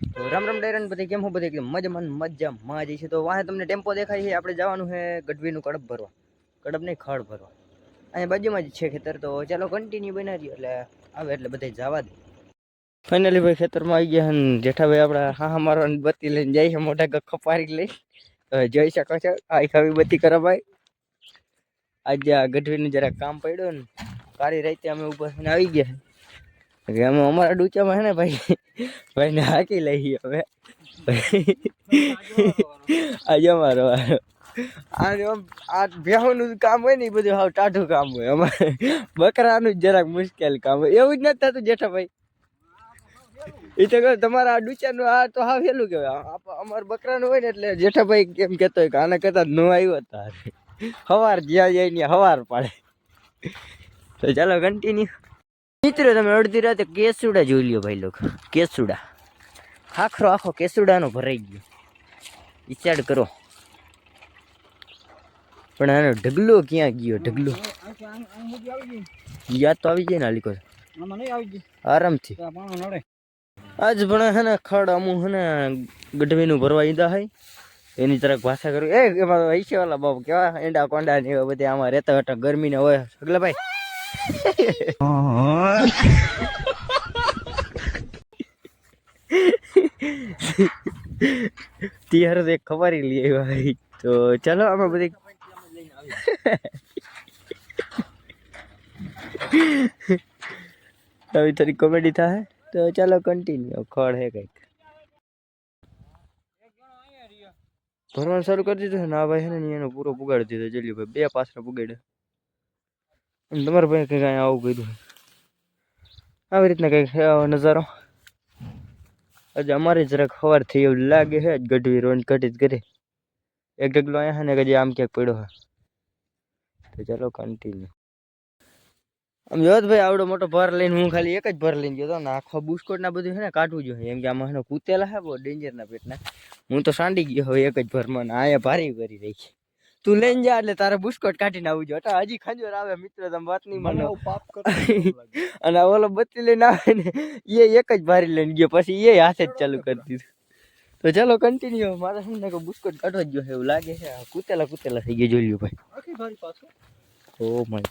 તો રામ રામ ડાયરન બધી કેમ હું બધી એકદમ મજામાં મજા મજામાં જ છે. તો વાહે તમને ટેમ્પો દેખાય છે, આપણે જવાનું છે ગઢવીનું કડપ ભરવા. કડપ નહીં ખડ ભરવા. અહીંયા બાજુમાં જ છે ખેતર, તો ચાલો કન્ટિન્યુ બનાવીએ એટલે આવે એટલે બધે જવા દે. ફાઇનલી ભાઈ ખેતરમાં આવી ગયા જેઠાભાઈ આપણા હા હા મારવાની બત્તી લઈને જાય છે મોટા ગખ્ખો પારી લઈ. જોઈ શકો છો, આ ખાવી બત્તી કરો ભાઈ. આજે આ ગઢવીનું જરા કામ પડ્યું ને, કાળી રાતે અમે ઉપર આવી ગયા અમે અમારા ડૂચામાં છે ને ભાઈ, ભાઈને હાકી લઈએ હવે. આજે અમારો વારો. આ જો આ ભેહોનું કામ હોય ને એ બધું હાવ ટાઢું કામ હોય. અમારે બકરાનું જરાક મુશ્કેલ કામ હોય. એવું જ નથી થતું જેઠાભાઈ એ તો કહું, તમારા આ ડૂચાનું આ તો હાવ હેલું કહેવાય. અમારે બકરાનું હોય ને એટલે જેઠાભાઈ કેમ કહેતો હોય કે આના કરતાં નો આવ્યો તાર. હવાર જ્યાં જાય ને હવાર પાડે. તો ચાલો કન્ટિન્યુ મિત્રો, તમે અડધી રાતે કેસુડા જોઈ લ્યો ભાઈ લોકો. કેસુડા. આખરો આખો કેસુડાનો ભરાઈ ગયો. વિચાર કરો. પણ આનો ઢગલો ક્યાં ગયો, ઢગલો? યાદ તો આવી જાય ને આલીકો આરામથી. આજ પણ હે ને ખડ અમુક હે ને ગઢવીનું ભરવા ઈંદા હોય એની તરફ ભાષા કરું. એ, એમાં હૈસે વાલા બાપ કેવા એંડા કોંડા ને એવા બધા આમાં રહેતા હતા ગરમી ને હોય સગલા ભાઈ ત્યારે તો એક ખબરી લઈ ભાઈ. તો ચાલો આમાં બધી આવી થોડી કોમેડી થાય તો ચાલો કન્ટિન્યુ ખડ હે કંઈક. ભરવાનું શરૂ કરી દીધું ને? આ ભાઈ છે ને, એનો પૂરો પુગાડી દીધો જલ્દી ભાઈ, બે પાછળ પુગાડે અને તમારા ભાઈ કંઈક અહીંયા આવું કીધું આવી રીતના કંઈક નજારો. આજે અમારે જરાક સવારથી એવું લાગે છે જ ગઢવી રોન ઘટી જ કરી એક ઢગલો અહીંયા છે ને કદી આમ ક્યાંક પડ્યો છે. તો ચાલો કન્ટિન્યુ આમ જો ભાઈ, આવડો મોટો ભર લઈને હું ખાલી એક જ ભર લઈને ગયો હતો ને આખો બુસ્કોટ ના બધું છે ને કાઢવું જોઈએ. એમ કે આમાં કૂતેલા છે, બહુ ડેન્જર ના પેટના. હું તો સાંડી ગયો હવે એક જ ભરમાં ને અહીંયા ભારી કરી રહી છે. તું લઈને જા એટલે તારે બુસ્કોટ કાઢીને આવજો એટલે હજી ખંજર આવે મિત્ર તમે વાત નહીં માનો અને ઓલો બત્તી લઈને આવે ને એ એક જ ભારી લઈને ગયો પછી એ હાથે જ ચાલુ કરી દીધું. તો ચાલો કન્ટિન્યુ મારે શું કે બુસ્કોટ કાઢવા જ ગયો એવું લાગે છે. કૂતેલા કૂતેલા થઈ ગયા જોઈ લ્યો ભાઈ. ઓ માય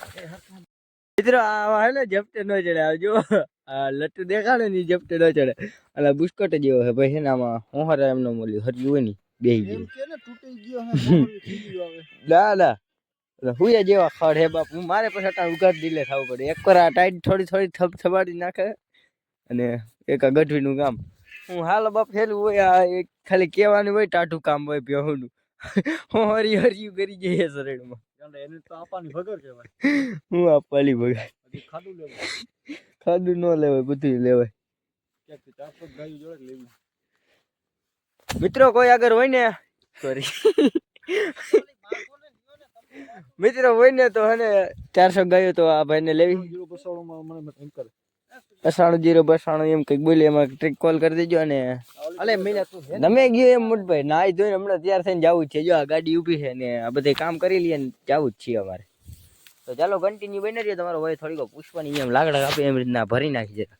મિત્રો આ હે ને ન ચડે આવજો આ લટ્ટુ દેખાડે ને જપટે ન ચડે. અને બુસ્કોટ જેવો છે ભાઈ છે ને આમાં હોહર એમનો મોલી હર્યું હોય ને બેહી ગયું. ના ના હુંય જેવા ખડ હે બાપ. હું મારે પછી અટાણ ઉગાડ દિલે થવું પડે. એક વાર આ ટાઈટ થોડી થોડી થપ થબાડી નાખે અને એક આ ગઢવીનું કામ હું હાલ બાપ હેલું હોય આ એક ખાલી કહેવાનું હોય ટાઢું કામ હોય પ્યોનું હું હરી હરિયું કરી જઈએ શરીરમાં હું આપવાની બગાડ ખાધું ન લેવાય બધું લેવાય. મિત્રો કોઈ આગળ હોય ને સોરી મિત્રો હોય ને તો હને ચારસો ગાયો તો આ ભાઈને લેવી. અસાણું જીરો બસાણું એમ કંઈક બોલી એમાં ટ્રીક કોલ કરી દેજો અને તમે ગયો એમ મોટભાઈ નાઈ ધોઈને હમણાં તૈયાર થઈને જવું જ છે. જો આ ગાડી ઊભી છે ને આ બધે કામ કરી લઈએ ને જવું જ છીએ અમારે. તો ચાલો કન્ટિન્યુ બની રહીએ. તમારો ભાઈ થોડીક પૂછવાની એમ લાકડા કાપી એમ રીતના ભરી નાખી જતા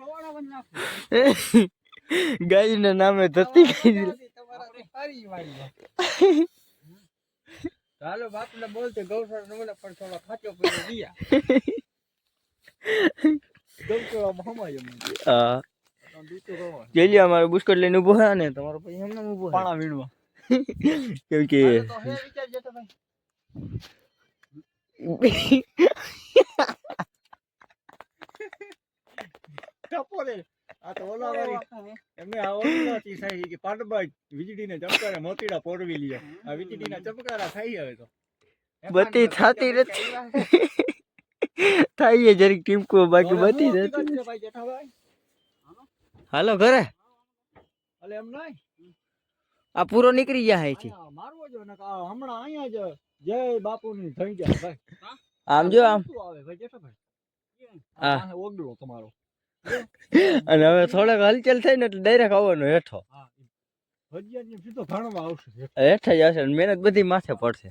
ગાય ના નામે ધતી ગઈ હાલો બાપ ને બોલતે ગૌશાળા નો ઓલે પણ થોડો ખાચો પડી દિયા ગૌશાળા હમાય હા. જોઈ લ્યો અમારો બુસ્કોટ લઈને ઊભો છે ને તમારો પછી એમને ઊભો છે પાણા વીણવા. કેમ કે તો હે વિચાર જતો ભાઈ ટપોરે આ તો ઓલા ઓલી નથી થાય કે પાટબાઈ વીજળીને ચમકારા મોતીડા પોરવી લે આ વીજળીના ચમકારા થાય હવે તો. બત્તી થાતી નથી થાય જરીક ટીમકો બાકી બતી નથી ભાઈ હાલો ઘરે? અલે એમ નહીં? આ પૂરો નીકળી ગયા અહીંથી. અહીંયા મારવો જો ને હમણાં અહીંયા જ જય બાપુની થઈ જાય ભાઈ. આમ જો આમ. શું આવે ભાઈ જેઠાભાઈ હા. આ ઓગળો તમારો. અને હવે થોડાક હલચલ થઈ ને એટલે ડાયરેક્ટ આવવાનો હેઠો. હેઠે. જ આવશે મહેનત બધી માથે પડશે.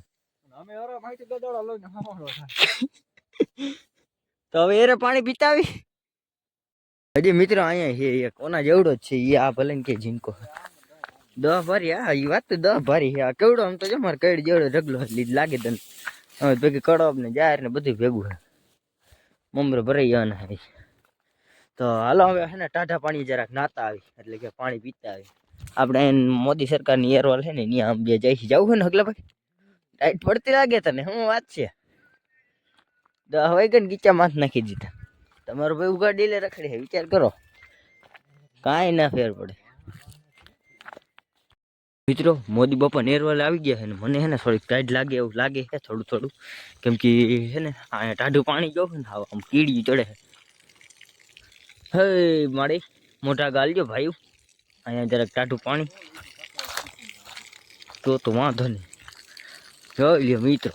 તો હવે એરે પાણી પીતાવી. હજી મિત્રો અહીંયા છે એ કોના જેવડો જ છે એ આ ભલે કે જીનકો દહ ભરી હા એ વાત તો દહ ભરી છે. આ કેવડો આમ તો જો મારે કઈ જેવડો ઢગલો લીધ લાગે તને. હવે ભેગી કડપ ને જાહેર ને બધું ભેગું હે મમરો ભરાઈ જવાના તો હાલો હવે છે ને ટાઢા પાણી જરાક નાતા આવી, એટલે કે પાણી પીતા આવી. આપણે મોદી સરકારની એરવાલ છે ને ત્યાં આમ બે જઈ જવું હોય ને હગલા ભાઈ ટાઈટ પડતી લાગે તને, શું વાત છે? તો હવે ને ગીચા માથ નાખી દીધા. તમારો ભાઈ ઉગાડી લે, રખડી વિચાર કરો. કાંઈ ના ફેર પડે. મિત્રો, મોદી બાપા નેરવાલ આવી ગયા છે મને છે ને થોડીક ટાઈટ લાગે એવું લાગે છે થોડું થોડું. કેમ કે છે ને ટાઢું પાણી ગયું ને, આમ કીડી ચડે છે હે મારે મોટા ગાલજો ભાઈ. અહીંયા જરાક ટાઢું પાણી. તો તો વાંધો નહીં. જોઈ લ્યો મિત્રો.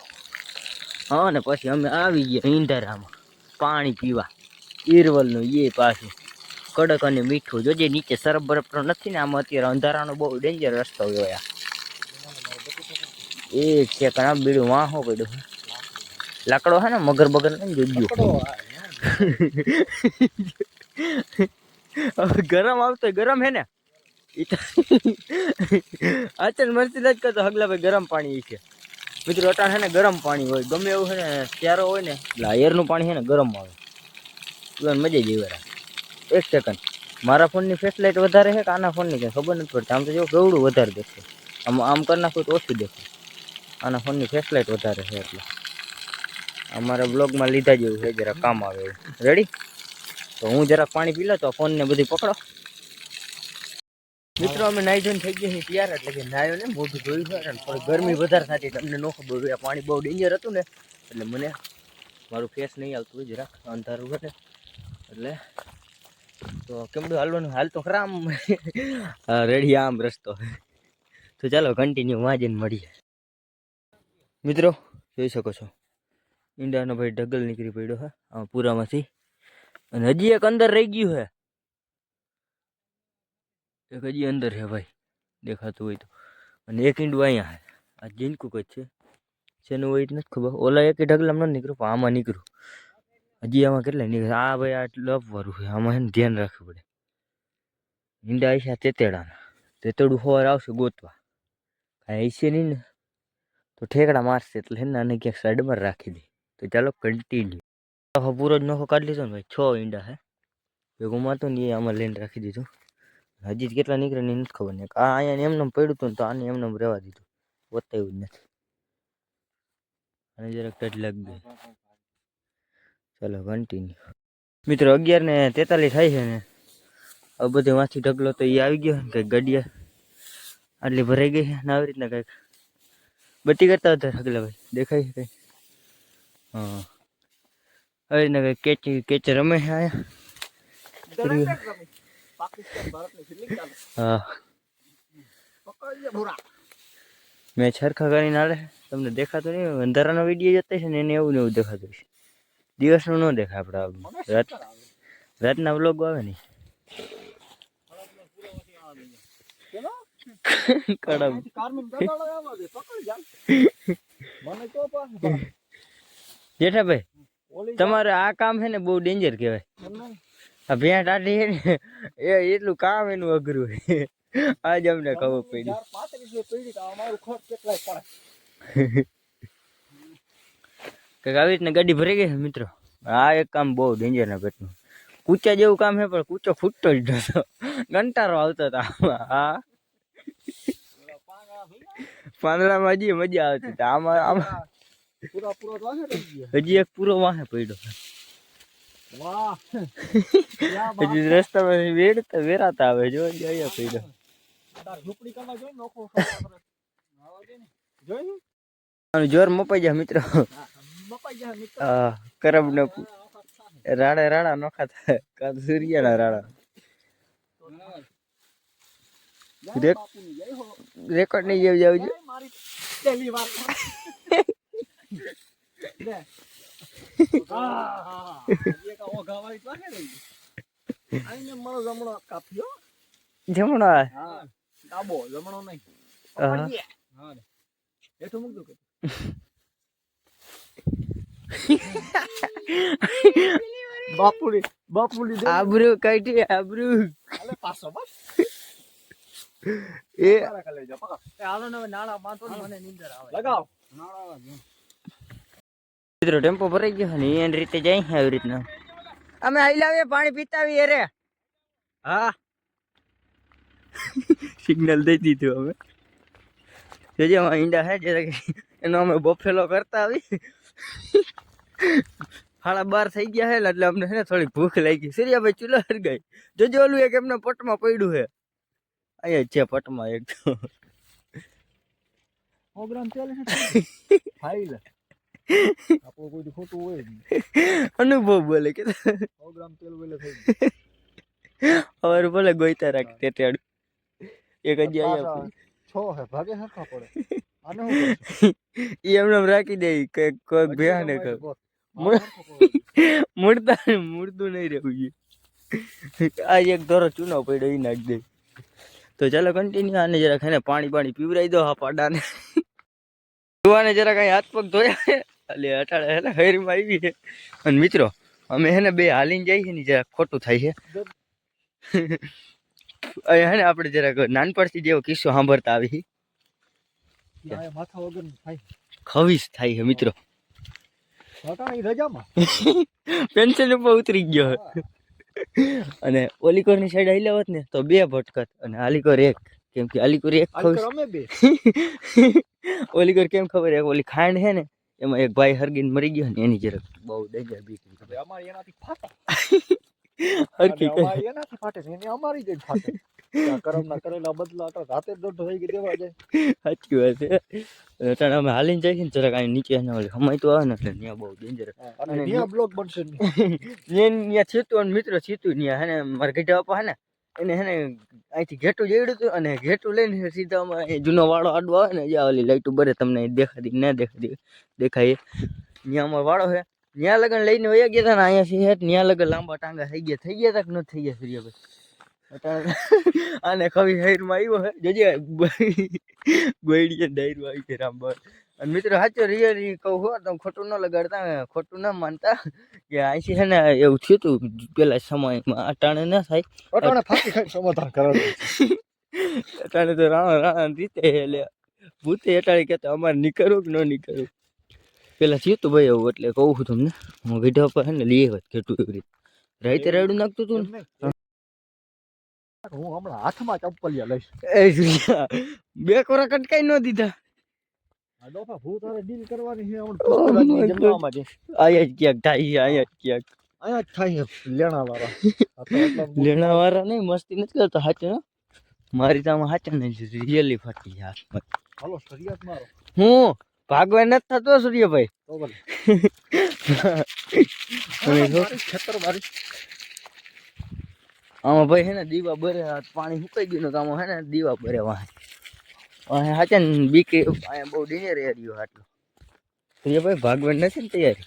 હા ને પછી અમે આવી ગયા ઈંધારામાં પાણી પીવા. ઈરવલનું એ પાછું. કડક અને મીઠું. જોજે નીચે સરફ બરફ તો નથી ને આમાં અત્યારે અંધારાનો બહુ ડેન્જર રસ્તો ગયો આ. એક છે કણા બીડું વાહો પડ્યું લાકડો હે ને મગર બગર ને જોજો ગરમ આવતો ગરમ હે ને? ઈ તો અચન મરતી જ કરતો. હગલા ભાઈ, ગરમ પાણી છે. મિત્રો, અટાણ છે ને ગરમ પાણી હોય. ગમે એવું છે ને ક્યારો હોય ને, એટલે એરનું પાણી છે ને ગરમ આવે. મજા જ આવે. એક સેકન્ડ મારા ફોનની ફ્લેશલાઇટ વધારે છે કે આના ફોનની કંઈ ખબર નથી પડતી. આમ તો જો કેવડું વધારે દેખશે આમ આમ કરી નાખું તો ઓછું દેખે આના ફોનની ફ્લેશલાઇટ વધારે છે એટલે. અમારા બ્લોગમાં લીધા જેવું છે જરા કામ આવે એવું. રેડી તો હું જરાક પાણી પી લો, તો ફોનને બધી પકડો. મિત્રો, અમે નાઈ જોઈને થઈ ગયા છીએ તૈયાર, એટલે કે નાયો ને મોઢું જોયું છે અને ગરમી વધારે થતી તમને ન ખબર હોય પાણી બહુ ડેન્જર હતું ને, એટલે મને મારું ફેસ નહીં આવતું હોય, જરાક અંધારું ઘટે. એટલે તો કેમડું હાલવાનું? હાલ તો ખરા આમ. રેડી આમ રસ્તો. તો ચાલો કન્ટિન્યુ વાંચીને મળીએ. મિત્રો, જોઈ શકો છો. ઈંડાનો ભાઈ ઢગલ નીકળી પડ્યો હા પૂરામાંથી. અને હજી એક અંદર રહી ગયું છે એક હજી અંદર છે ભાઈ, દેખાતું હોય તો. અને એક ઈંડું અહીંયા છે આ જીનકું કઈ છે. શેનું હોય નથી ખબર. ઓલા એક ઢગલામાં નથી નીકળ્યું પણ આમાં નીકળ્યું હજી આમાં કેટલા નીકળે? આ ભાઈ, આ લપવાળું છે. આમાં એને ધ્યાન રાખવું પડે. ઈંડા છે તેતેડાના. તેતેડું સવાર આવશે ગોતવા. કાંઈ હશે નહીં ને. તો ઠેકડા મારશે એટલે એને આને ક્યાંક સાઈડમાં રાખી દે. તો ચાલો કન્ટિન્યુ પૂરો જ નોખો કાઢી લીધો ને ભાઈ છ ઈંડા હે ભેગું મારતો ને એ આમાં લઈને રાખી દીધું હજી જ કેટલા નીકળે ને એ નથી ખબર નહીં આ અહીંયા એમને પડ્યું હતું ને તો આને એમને રહેવા દીધું બતાવ્યું જ નથી અને જરાક ટચ લાગી ગઈ ચાલો કન્ટિન્યુ મિત્રો અગિયાર ને તેતાલીસ થાય છે ને હવે બધે વાંચી ઢગલો તો એ આવી ગયો ને કંઈક ગડિયા આટલી ભરાઈ ગઈ છે ને આવી રીતના કંઈક બત્તી કરતા હતા ઢગલા ભાઈ દેખાય છે કંઈ હા આવી ને કેચ કેચ રમે છે હા. મેં સરખા કરીને આલે તમને દેખાતું નહીં અંધારાનો વીડિયો જતા છે ને એને એવું ને એવું દેખાતું છે દિવસનું ન દેખાય આપણે રાત રાતના વ્લોગ આવે ને. કડમ. જેઠાભાઈ તમારે આ કામ છે ને બહુ ડેન્જર કહેવાય. આ ભેંટ આટી છે ને એ એટલું કામ એનું અઘરું આજ અમને ખબર પડી. કંઈક આવી રીતના ગાડી ભરી ગઈ મિત્રો. આ એક કામ બહુ ડેન્જર ના પેટનું કૂચા જેવું કામ છે પણ કૂચો ફૂટતો જ નતો. કંટારો આવતો હતો હા. પાંદડામાં હજી મજા આવતી આમાં આમાં પૂરા પૂરા તો આશે રહી ગયા હજી એક પૂરો વાહે પડ્યો વાહ ક્યાં બાત હજી રસ્તામાં વેડતા વેરાતા આવે જો હજી અહીંયા પડ્યો તાર ઝૂંપડી કરવા જોઈ નોખો આવા દે ને જોઈ આનું જોર મપાઈ જાય મિત્રો મપાઈ જાય મિત્ર આ કરબ ને રાડા રાડા નોખા થાય કાં સૂર્યના રાડા રેક- બાપુની જય હો રેકોર્ડ નહીં જેવું જાવ જય મારી પહેલી વાર જમણો કાપ્યો જમણા હા. ડાબો જમણો નહીં. હા. હા હેઠું મૂકજો કે. બાપુની દે. આબરૂ કાઢી આબરૂ. હાલે પાછો બસ. એ હાલો નાળા બાંધો મને નીંદર આવે. લગાવ. મિત્રો ટેમ્પો ભરાઈ ગયો ને એની રીતે જાય આવી રીતના. અમે હલાવીએ પાણી પીતાવી અરે રે. હા. સિગ્નલ દઈ દીધું અમે. જોજે અમારા ઈંડા હે જરાક એનો અમે બફેલો કરતા આવી. સાડા બાર થઈ ગયા હે એટલે અમને છે ને થોડી ભૂખ લાગી. સૂર્યાભાઈ ચૂલો ગઈ. જોજો ઓલું એક એમને પટમાં પડ્યું હે અહીંયા જ છે પટમાં એક. તો પ્રોગ્રામ ચાલે છે ફાઈલ આપણું કોઈ ખોટું હોય અનુભવ બોલે કે પ્રોગ્રામ તેલ બોલે થઈ ગયું. બોલે ગોઈતા રાખ તેટાડું એક જ આયા છો હે ભાગે હરખા પડે. આને હું ઈ એમને એમ રાખી દે કે કોઈ હજી ભેહ ને પડે. મુડતા મુડતું નહીં રહેવું જોઈએ આ એક ધોરો ચૂનો પડ્યો એ નાખ દે. તો ચાલો કન્ટિન્યુ આને જરાક ખાને પાણી પાણી પીવરાઈ દો આ પાડાને જોવાને જરાક અહીં હાથ પગ ધોયા એટલે અટાળે હે ને હૈરમાં આવી છે. અને મિત્રો અમે હે ને બે હાલીને જઈએ ને જરાક ખોટું થાય છે. હે ને આપણે જરાક નાનપણથી જેવો કિસ્સો સાંભળતા આવી વગરનું થાય. છે મિત્રો. પેન્સિલ ઉપર ઉતરી ગયો. અને ઓલીકોરની સાઈડ આવી લેવત ને તો બે ભટકત. અને આલીકોર એક. કેમ કે આલીકોર એક બે. ઓલીકોર કેમ ખબર? એક ઓલી ખાંડ હે ને એમાં એક ભાઈ હરગીને મરી ગયો ને એની જરાક બહુ ડેન્જર બીક હવે અમારી એનાથી ફાટે. હરકી અમારી એનાથી ફાટે છે એની અમારી જ ફાટે. કરમના કરેલા બદલા તો રાતે દોઢ થઈ ગઈ દેવા જાય. સાચી વાત છે. અટાણે અમે હાલીને જઈએ ને જરાક અહીં નીચે ના હમાય તો આવે ને એટલે ત્યાં બહુ ડેન્જર અને ત્યાં બ્લોક બનશે. જ ત્યાં સીતું અને મિત્રો સીતું ત્યાં હે ને મારા ગઢા બાપા હે ને એને હે ને અહીંથી ઘેટું જેડ્યું હતું અને ઘેટું લઈને સીધા અમારે જૂનો વાળો આડવો આવે ને જ્યાં ઓલી લાઈટું બરે તમને દેખાતી ના દેખાતી દેખાય ત્યાં અમારો વાળો છે ત્યાં લગન લઈને વયા ગયા હતા ને અહીંયાથી હેઠ ત્યાં લગન લાંબા ટાંગા થઈ ગયા થઈ ગયા હતા કે ન થઈ ગયા સૂર્યભાઈ ભાઈ આને કવિ હૈરમાં આવ્યો હે. જોજે ગોઈડીએ ડાયરો આવી છે રામબાર અને મિત્રો સાચો રિયલી કહું હો તમે ખોટું ન લગાડતા ખોટું ન માનતા. કે અહીંથી છે ને એવું થયું હતું પેલા સમયમાં અટાણે ન થાય. અટાણે ફાંકી ખાઈ સમાધાન કરાવે અટાણે તો રાણા રાણા રીતે એટલે ભૂતે અટાણે કહેતા અમારે નીકળવું કે ન નીકળવું? પેલા થયું હતું ભાઈ એવું એટલે કહું છું તમને. હું વીડિયો પર ને લઈ આવ્યો ઘેટું એવી રીતે. રાઈતે રાયડું નાખતું હતું ને. હું હમણાં હાથમાં ચંપલિયા લઈશ. એ બે કોરા કટકાઈ ન દીધા. ડોફા ભૂત હારે ડીલ કરવાની છે હમણાં Oh જમવામાં છે આયા ક્યાંક થાય આયા ક્યાંક. અહીંયા થાય લેણા વાળા લેણા વાળા નહીં મસ્તી નથી કરતા હાચે મારી તામાં હાચા નહીં રિયલી ફાટી હાલો મારો. હું? ભાગવા નથી થતો સૂર્યભાઈ. તો ભલે મારી ખેતર મારી આમાં ભાઈ હે ને દીવા ભરે પાણી સુકાઈ ગયું તો આમાં હે ને દીવા ભરે વાહ. હાચે ને બીકે અહીંયા બહુ ડેન્જર એરિયો આટલો ભાઈ ભાગવા નથી ને તૈયારી?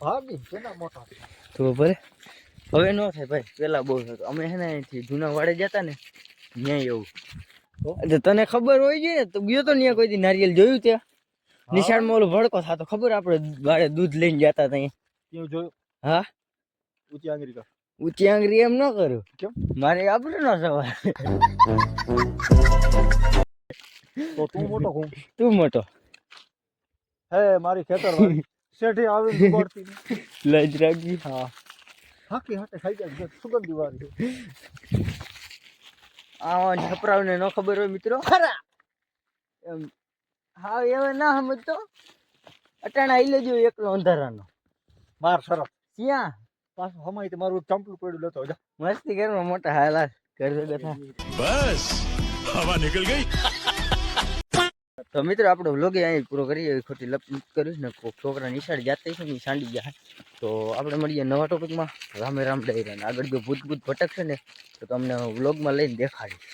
ભાગી કેના મોટા? તો ભલે. હવે ન થાય ભાઈ પેલા બહુ થતો. અમે હે ને અહીંથી જૂના વાડે જતા ને ત્યાં એવું? તને ખબર હોય છે ને તો ગયો તો ત્યાં કોઈ નારિયેલ જોયું ત્યાં? નિશાળમાં ઓલો ભડકો થતો. ખબર આપણે વાડે દૂધ લઈને જતા ત્યાં કેવું જોયું? હા? ઊંચી આંગળી કર ઊંચી આંગરી એમ ન કર્યું. કેમ? મારે આપણે ન સવાલ તો તું મોટો હું? તું મોટો. હે મારી ખેતર શેઠી આવી દુબાડતી લઈ જ રાખી હા. હાકી હાટે ખાઈ જાય સુગંધી વાળી. આ છપરાઓને ન ખબર હોય મિત્રો. ખરા! એમ હા એવે ના સમજતો અટાણા આઈ લેજો એકલો અંધારાનો. માર સરસ ક્યાં? પાછું હમાય તે મારું ચંપલું પડ્યું લેતો જા. મસ્તી કરવા મોટા હાલા ઘર બસ હવા નીકળ ગઈ. તો મિત્રો, આપણો વ્લોગ અહીં પૂરો કરીએ. ખોટી લપ કર્યું ને કોઈ છોકરા નિશાળ જાતે છે ને સાંડી ગયા. તો આપણે મળીએ નવા ટોપિકમાં રામે રામ ડાયરા આગળ જો ભૂત ભૂત ભટકશે ને, તો તમને વ્લોગમાં લઈને દેખાડીશ.